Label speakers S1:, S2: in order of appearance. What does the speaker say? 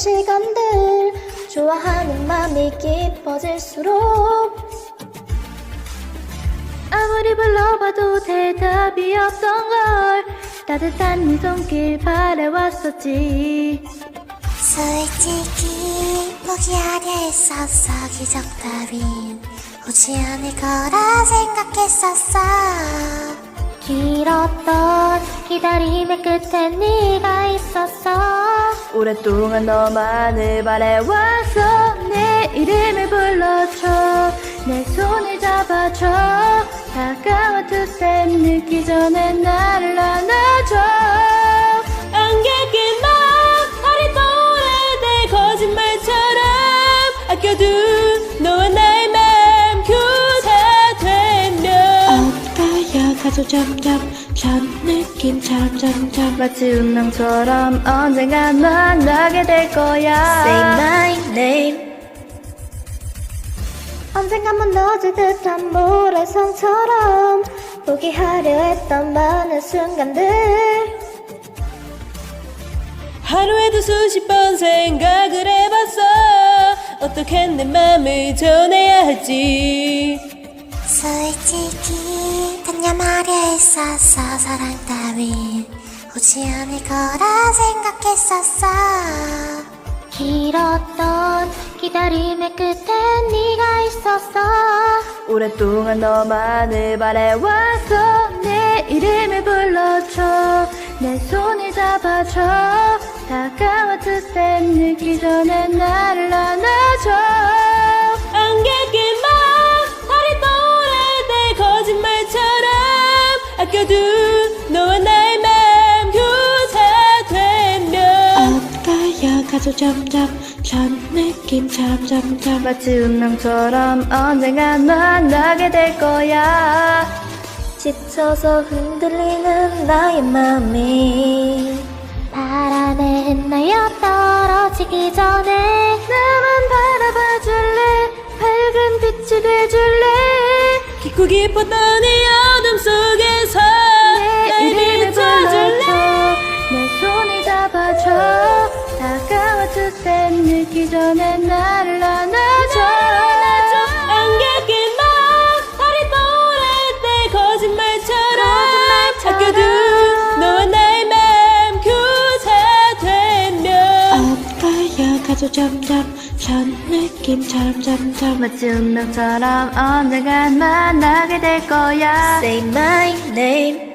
S1: 시간들 좋아하는 맘이 깊어질수록 아무리 불러봐도 대답이 없던 걸 따뜻한 네 손길 바래왔었지.
S2: 솔직히 포기하려 했었어. 기적 따윈 오지 않을 거라 생각했었어.
S1: 길었던 기다림의 끝에 네가 있었어. 오랫동안 너만을 바래왔어 내 이름을 불러줘. 내 손을 잡아줘. 다가와 투스텝 늦기 전에 나를 안아줘
S3: 가서 점점 전 느낌처럼 점점.
S1: 마치 운명처럼 언젠간 만나게 될 거야. Say my name. 언젠가 무너질 듯한 모래성처럼 포기하려 했던 많은 순간들.
S4: 하루에도 수십 번 생각을 해봤어. 어떻게 내 맘을 전해야 할지.
S2: 솔직히 단념하려 했었어 사랑 따윈 오지 않을 거라 생각했었어.
S1: 길었던 기다림의 끝에 네가 있었어. 오랫동안 너만을 바래왔어. 내 이름을 불러줘. 내 손을 잡아줘. 다가와 투스텝 늦기 전에 나를 안아줘
S3: 가서 점점 전 느낌처럼 점점.
S1: 마치 운명처럼 언젠간 만나게 될 거야. 지쳐서 흔들리는 나의 맘이 바람에 흩날려 떨어지기 전에 나만 바라봐 줄래? 밝은 빛이 돼줄래?
S4: 깊고 깊었던 이
S1: 늦기 전에 나를 안아줘.
S4: 안개길 막 어린 또래 내 거짓말처럼
S1: 거짓말처럼.
S4: 아껴둔 너와 나의 맘
S3: 어디가야 가서 점점 전 느낌처럼 점점.
S1: 마치 운명처럼 언젠간 만나게 될 거야. Say my name